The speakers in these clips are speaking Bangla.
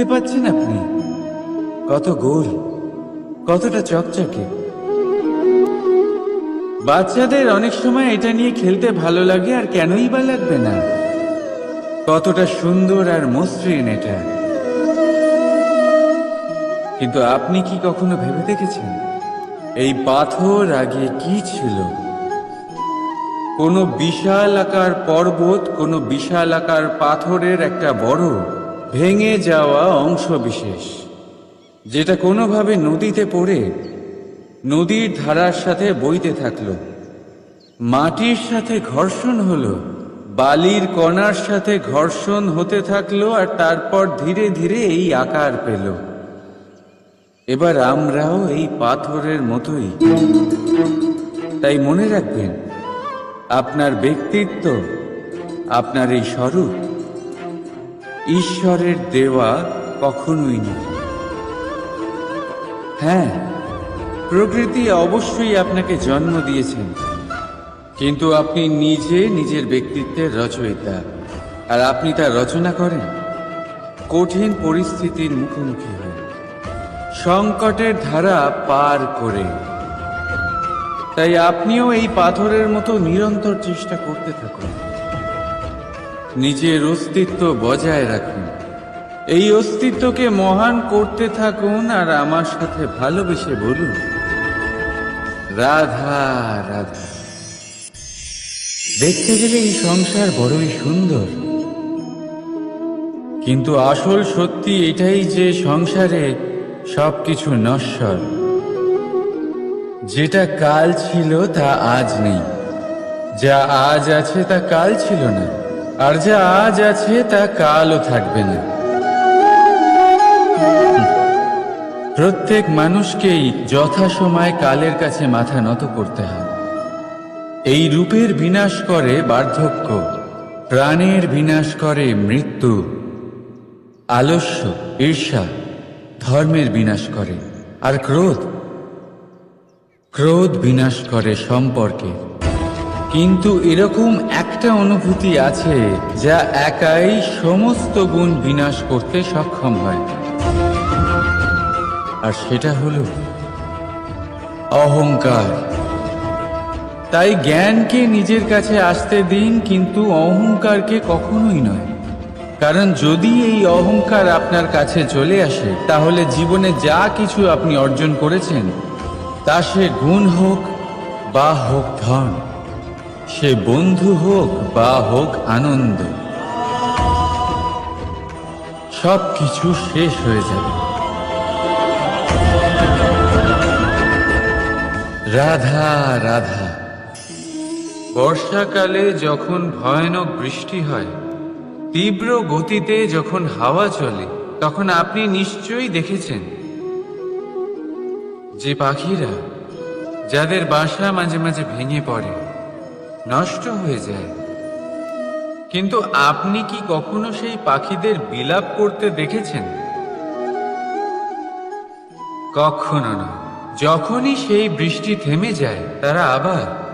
দেখতে পাচ্ছেন আপনি? কত গোল, কতটা চকচকে। বাচ্চাদের অনেক সময় এটা নিয়ে খেলতে ভালো লাগে আর কেনই বা লাগবে না। কতটা সুন্দর আর মসৃণ এটা। কিন্তু আপনি কি কখনো ভেবে দেখেছেন? এই পাথর আগে কি ছিল? কোনো বিশাল আকার পর্বত, কোনো বিশাল আকার পাথরের একটা বড় ভেঙে যাওয়া অংশ বিশেষ, যেটা কোনোভাবে নদীতে পড়ে, নদীর ধারার সাথে বইতে থাকল। মাটির সাথে ঘর্ষণ হলো, বালির কণার সাথে ঘর্ষণ হতে থাকল, আর তারপর ধীরে ধীরে এই আকার পেল। এবার আমরাও এই পাথরের মতোই। তাই মনে রাখবেন, আপনার ব্যক্তিত্ব, আপনার এই স্বরূপ ঈশ্বরের দেওয়া কখনোই নয় হ্যাঁ প্রকৃতি অবশ্যই আপনাকে জন্ম দিয়েছেন। কিন্তু আপনি নিজে নিজের ব্যক্তিত্বের রচয়িতা, আর আপনি তা রচনা করেন। কঠিন পরিস্থিতির মুখোমুখি হয়ে সংকটের ধারা পার করে। তাই আপনিও এই পাথরের মতো নিরন্তর চেষ্টা করতে থাকুন। নিজের অস্তিত্ব বজায় রাখুন। এই অস্তিত্বকে মহান করতে থাকুন আর আমার সাথে ভালোবেসে বলুন, রাধা রাধা। দেখতে গেলে এই সংসার বড়ই সুন্দর। কিন্তু আসল সত্যি এটাই যে সংসারে সবকিছু নশ্বর। যেটা কাল ছিল তা আজ নেই। যা আজ আছে তা কাল ছিল না। আর যা আজ আছে তা কালও থাকবে না। প্রত্যেক মানুষকেই যথাসময় কালের কাছে মাথা নত করতে হয়। এই রূপের বিনাশ করে বার্ধক্য, প্রাণের বিনাশ করে মৃত্যু, আলস্য, ঈর্ষা, ধর্মের বিনাশ করে। আর ক্রোধ ক্রোধ বিনাশ করে সম্পর্কে। কিন্তু এরকম একটা অনুভূতি আছে যা একাই সমস্ত গুণ বিনাশ করতে সক্ষম হয়। আর সেটা হলো অহংকার। তাই জ্ঞানকে নিজের কাছে আসতে দিন, কিন্তু অহংকারকে কখনোই নয়। কারণ যদি এই অহংকার আপনার কাছে চলে আসে, তাহলে জীবনে যা কিছু আপনি অর্জন করেছেন, তা সে গুণ হোক বা হোক ধন। সে বন্ধু হোক বা হোক আনন্দ সব কিছু শেষ হয়ে যাবে। রাধা রাধা, বর্ষাকালে যখন ভয়ানক বৃষ্টি হয়, তীব্র গতিতে যখন হাওয়া চলে, তখন আপনি নিশ্চয়ই দেখেছেন যে পাখিরা, যাদের বাসা মাঝে মাঝে ভেঙে পড়ে নষ্ট হয়ে যায়। কিন্তু আপনি কি কখনো সেই পাখিদের বিলাপ করতে দেখেছেন? কখনো না। যখনই সেই বৃষ্টি থেমে যায়, তারা আবার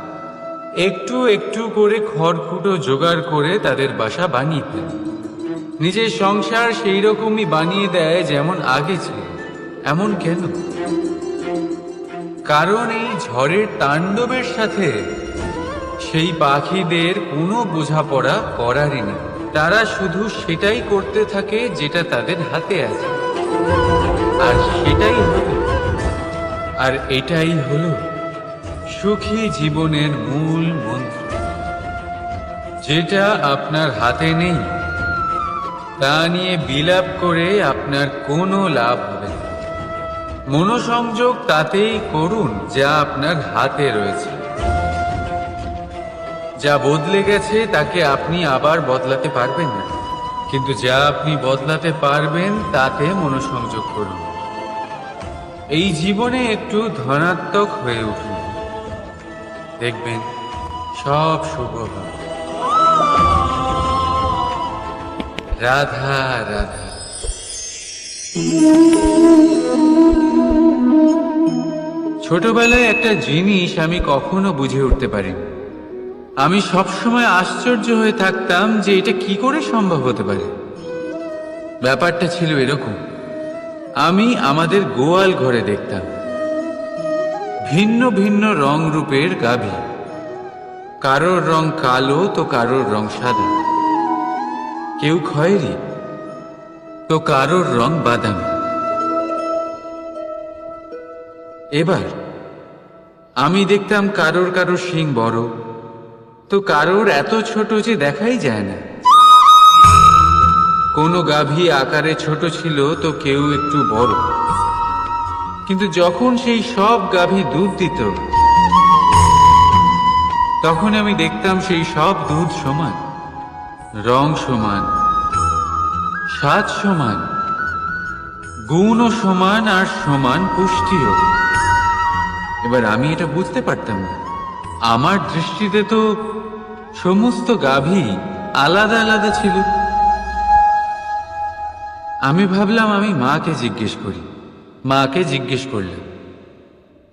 একটু একটু করে খড়কুটো জোগাড় করে তাদের বাসা বানিয়ে ফেলে। নিজের সংসার সেই রকমই বানিয়ে দেয় যেমন আগে ছিল। এমন কেন? কারণ এই ঝড়ের তাণ্ডবের সাথে সেই পাখিদের কোনো বোঝাপড়া করারই না তারা শুধু সেটাই করতে থাকে যেটা তাদের হাতে আছে। আর সেটাই হলো, আর এটাই হলো সুখী জীবনের মূল মন্ত্র। যেটা আপনার হাতে নেই, তা নিয়ে বিলাপ করে আপনার কোনো লাভ হবে না। মনোসংযোগ তাতেই করুন যা আপনার হাতে রয়েছে। যা বদলে গেছে, তাকে আপনি আবার বদলাতে পারবেন না। কিন্তু যা আপনি বদলাতে পারবেন, তাতে মনোসংযোগ করুন। এই জীবনে একটু ধনাত্মক হয়ে উঠুন। দেখবেন, সব শুভ হবে। রাধা রাধা। ছোটবেলায় একটা জিনিস আমি কখনো বুঝে উঠতে পারিনি। আমি সবসময় আশ্চর্য হয়ে থাকতাম যে এটা কি করে সম্ভব হতে পারে। ব্যাপারটা ছিল এরকম। আমি আমাদের গোয়াল ঘরে দেখতাম। ভিন্ন ভিন্ন রং রূপের গাভী। কারোর রং কালো তো কারোর রং সাদা। কেউ খয়েরি তো কারোর রং বাদামি। এবার আমি দেখতাম কারোর কারোর শিং বড় তো কারোর এত ছোট যে দেখাই যায় না। কোনো গাভী আকারে ছোট ছিল তো কেউ একটু বড়। কিন্তু যখন সেই সব গাভী দুধ দিত, তখন আমি দেখতাম সেই সব দুধ সমান, রং সমান, স্বাদ সমান, গুণও সমান আর সমান পুষ্টিও। এবার আমি এটা বুঝতে পারতাম না। আমার দৃষ্টিতে তো সমস্ত গাভী আলাদা আলাদা ছিল। আমি ভাবলাম, আমি মাকে জিজ্ঞেস করি। মাকে জিজ্ঞেস করলাম,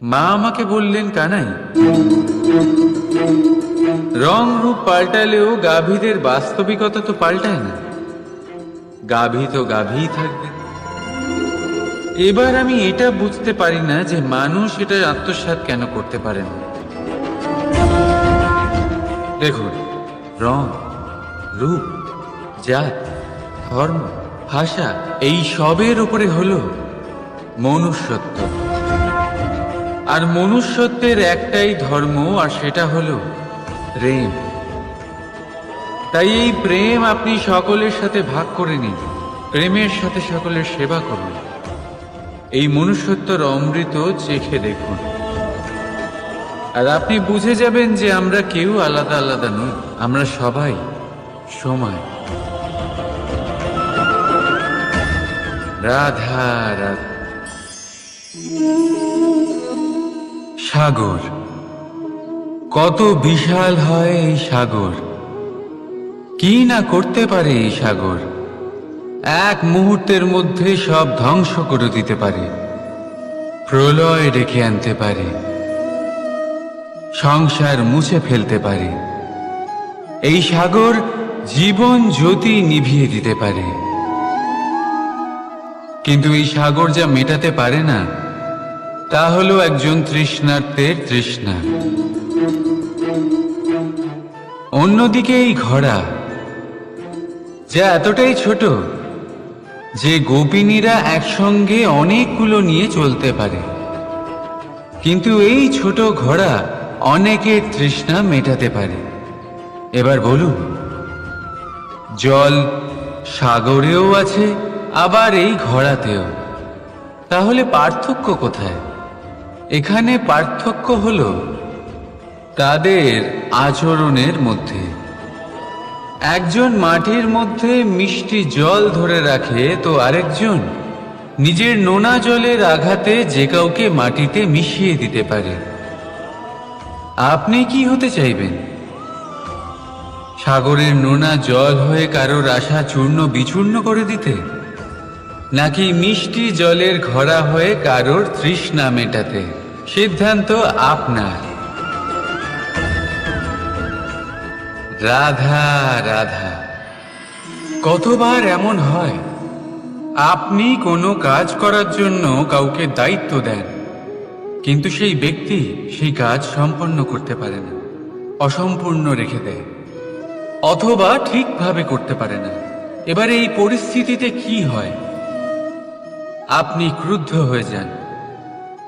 মা আমাকে বললেন, কানাই, রং রূপ পাল্টালেও গাভীদের বাস্তবিকতা তো পাল্টায় না। গাভী তো গাভীই থাকবে। এবার আমি এটা বুঝতে পারি না যে মানুষ এটা আত্মসাৎ কেন করতে পারে না। দেখুন, রং, রূপ, জাত, ধর্ম, ভাষা, এই সবের উপরে হল মনুষ্যত্ব। আর মনুষ্যত্বের একটাই ধর্ম, আর সেটা হল প্রেম। তাই এই প্রেম আপনি সকলের সাথে ভাগ করে নিন, প্রেমের সাথে সকলের সেবা করুন। এই মনুষ্যত্বর অমৃত চেখে দেখুন। আর আপনি বুঝে যাবেন যে আমরা কেউ আলাদা আলাদা নই, আমরা সবাই সময়। রাধা রাধা। সাগর, কত বিশাল হয় এই সাগর। কি না করতে পারে এই সাগর? এক মুহূর্তের মধ্যে সব ধ্বংস করে দিতে পারে। প্রলয় ডেকে আনতে পারে। সংসার মুছে ফেলতে পারে। এই সাগর জীবন জ্যোতি নিভিয়ে দিতে পারে। কিন্তু এই সাগর যা মেটাতে পারে না, তা হলো একজন তৃষ্ণার্থের তৃষ্ণা। অন্যদিকে এই ঘোড়া, যা এতটাই ছোট যে গোপিনীরা একসঙ্গে অনেকগুলো নিয়ে চলতে পারে। কিন্তু এই ছোট ঘোড়া অনেকের তৃষ্ণা মেটাতে পারে। এবার বলুন, জল সাগরেও আছে, আবার এই ঘোড়াতেও। তাহলে পার্থক্য কোথায়? এখানে পার্থক্য হল তাদের আচরণের মধ্যে। একজন মাটির মধ্যে মিষ্টি জল ধরে রাখে তো আরেকজন নিজের নোনা জলের আঘাতে যে কাউকে মাটিতে মিশিয়ে দিতে পারে। আপনি কি হতে চাইবেন? সাগরের নোনা জল হয়ে কারোর আশা চূর্ণ বিচূর্ণ করে দিতে? নাকি মিষ্টি জলের ঘোড়া হয়ে কারোর তৃষ্ণা মেটাতে? সিদ্ধান্ত আপনার। রাধা রাধা, কতবার এমন হয়? আপনি কোনো কাজ করার জন্য কাউকে দায়িত্ব দেন। কিন্তু সেই ব্যক্তি সেই কাজ সম্পন্ন করতে পারে না, অসম্পূর্ণ রেখে দেয়, অথবা ঠিকভাবে করতে পারে না। এবার এই পরিস্থিতিতে কি হয়? আপনি ক্রুদ্ধ হয়ে যান।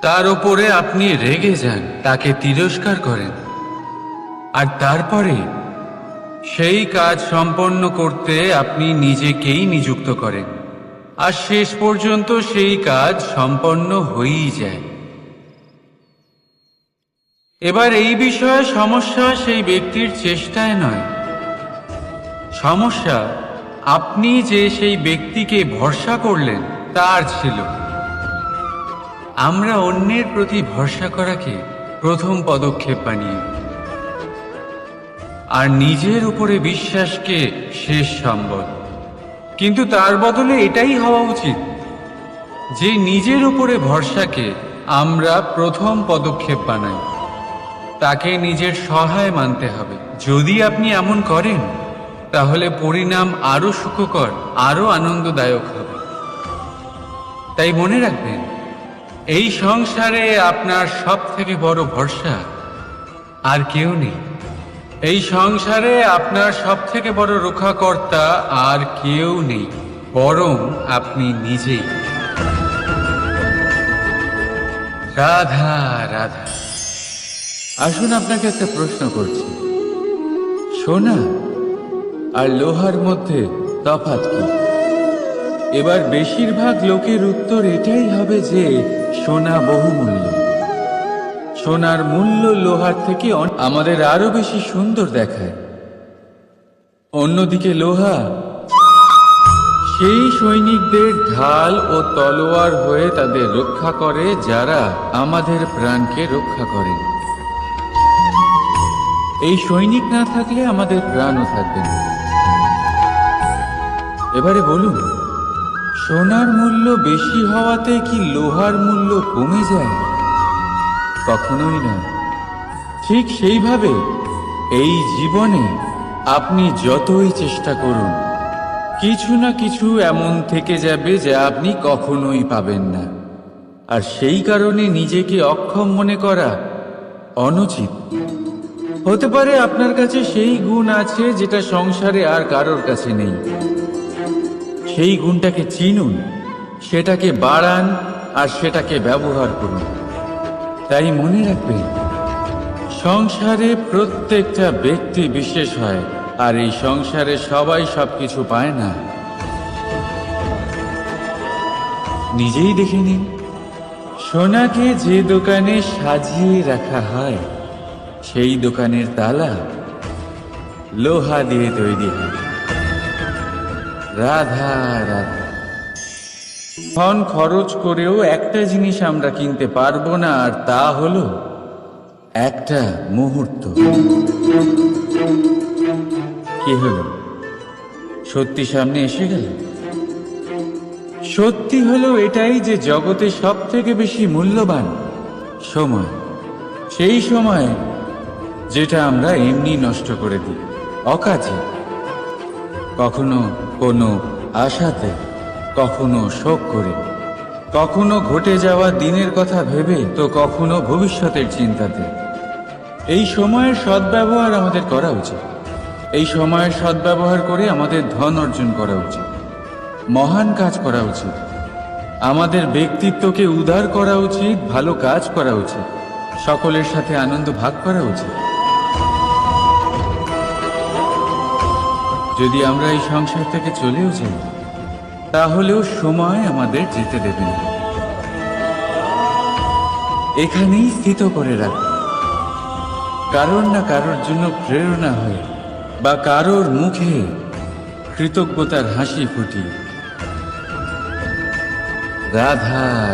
তার ওপরে আপনি রেগে যান, তাকে তিরস্কার করেন। আর তারপরে সেই কাজ সম্পন্ন করতে আপনি নিজেকেই নিযুক্ত করেন। আর শেষ পর্যন্ত সেই কাজ সম্পন্ন হয়েই যায়। এবার এই বিষয়ে সমস্যা সেই ব্যক্তির চেষ্টায় নয়। সমস্যা আপনি যে সেই ব্যক্তিকে ভরসা করলেন, তার ছিল। আমরা অন্যের প্রতি ভরসা করাকে প্রথম পদক্ষেপ বানিয়ে। আর নিজের উপরে বিশ্বাসকে শেষ সম্বল। কিন্তু তার বদলে এটাই হওয়া উচিত যে নিজের উপরে ভরসাকে আমরা প্রথম পদক্ষেপ বানাই। তাকে নিজের সহায় মানতে হবে। যদি আপনি এমন করেন, তাহলে পরিণাম আরও সুখকর আরও আনন্দদায়ক হবে। তাই মনে রাখবেন, এই সংসারে আপনার সব থেকে বড় ভরসা আর কেউ নেই। এই সংসারে আপনার সব থেকে বড় রক্ষাকর্তা আর কেউ নেই, বরং আপনি নিজেই। রাধা রাধা। আসুন আপনাকে একটা প্রশ্ন করছি। সোনা আর লোহার মধ্যে তফাৎ কি? এবার বেশিরভাগ লোকের উত্তর এটাই হবে যে সোনা বহুমূল্য। সোনার মূল্য লোহার থেকে আমাদের আরও বেশি সুন্দর দেখায়। অন্যদিকে লোহা, সেই সৈনিকদের ঢাল ও তলোয়ার হয়ে তাদের রক্ষা করে যারা আমাদের প্রাণকে রক্ষা করেন। এই সৈনিক না থাকলে আমাদের প্রাণও থাকবে না। এবারে বলুন, সোনার মূল্য বেশি হওয়াতে কি লোহার মূল্য কমে যায়? কখনোই না। ঠিক সেইভাবে এই জীবনে আপনি যতই চেষ্টা করুন, কিছু না কিছু এমন থেকে যাবে যা আপনি কখনোই পাবেন না। আর সেই কারণে নিজেকে অক্ষম মনে করা অনুচিত। হতে পারে আপনার কাছে সেই গুণ আছে যেটা সংসারে আর কারোর কাছে নেই। সেই গুণটাকে চিনুন, সেটাকে বাড়ান আর সেটাকে ব্যবহার করুন। তাই মনে রাখবেন, সংসারে প্রত্যেকটা ব্যক্তি বিশেষ হয় আর এই সংসারে সবাই সব কিছু পায় না। নিজেই দেখে নিন, সোনাকে যে দোকানে সাজিয়ে রাখা হয় সেই দোকানের তালা লোহা দিয়ে তৈরি হয়। রাধা রাধা। ধন খরচ করেও একটা জিনিস আমরা কিনতে পারব না, আর তা হলো একটা মুহূর্ত। কি হলো? সত্যি সামনে এসে গেল? সত্যি হলো এটাই যে জগতে সব থেকে বেশি মূল্যবান সময়। সেই সময় যেটা আমরা এমনি নষ্ট করে দিই। অকাজে। কখনো কোনো আশাতে, কখনো শোক করে। কখনো ঘটে যাওয়া দিনের কথা ভেবে, তো কখনো ভবিষ্যতের চিন্তাতে। এই সময়ের সদ্ব্যবহার আমাদের করা উচিত। এই সময়ের সদ্ব্যবহার করে আমাদের ধন অর্জন করা উচিত। মহান কাজ করা উচিত। আমাদের ব্যক্তিত্বকে উদার করা উচিত, ভালো কাজ করা উচিত। সকলের সাথে আনন্দ ভাগ করা উচিত। যদি আমরা এই সংসার থেকে চলেও যাই, তাহলেও সময় আমাদের যেতে দেবে না। এখানেই স্থিত করে রাখ। কারোর না কারোর জন্য প্রেরণা হয়ে বা কারোর মুখে কৃতজ্ঞতার হাসি ফুটি রাধা